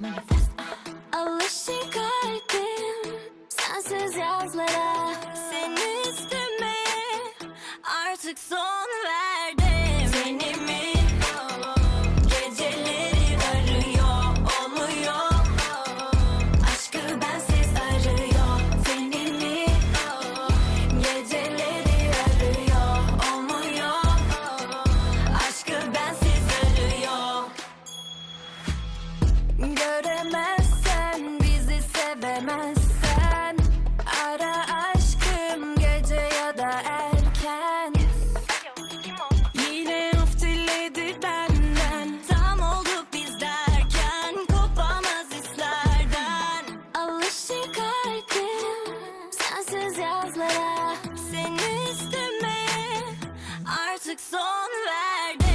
Manifest ah. Alışık kalbim sensiz artık son verdim Seni erken. Yine of benden. Tam olduk biz derken. Kopamaz hislerden. Alışık kalbim Sensiz yazlara. Seni istemeye Artık son verdim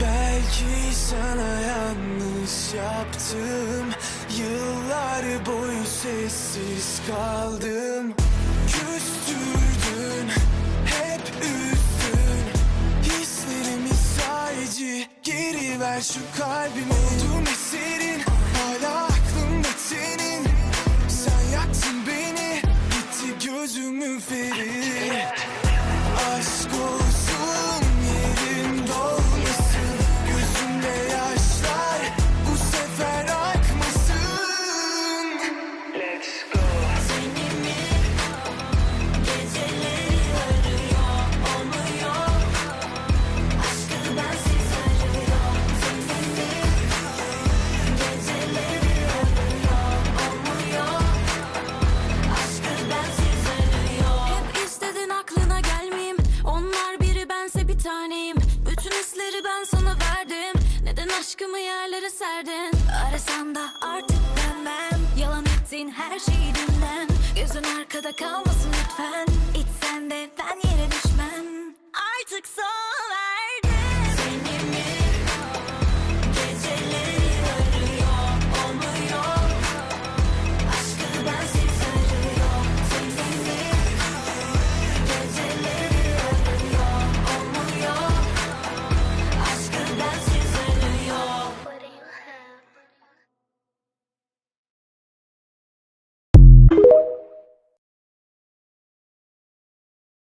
Belki sana yanlış yaptım. Yıllar boyu sessiz kaldım. Küstürdün, hep üzdün. Hislerimi sadece geri ver şu kalbimi Oldum eserin, taneyim Bütün hisleri ben sana verdim. Neden aşkımı yerlere serdin? Arasan da artık dönmem Yalan ettiğin her şeyi dinlen Gözün arkada kalmasın lütfen. İçsen de ben yere düşmem. Artık son ver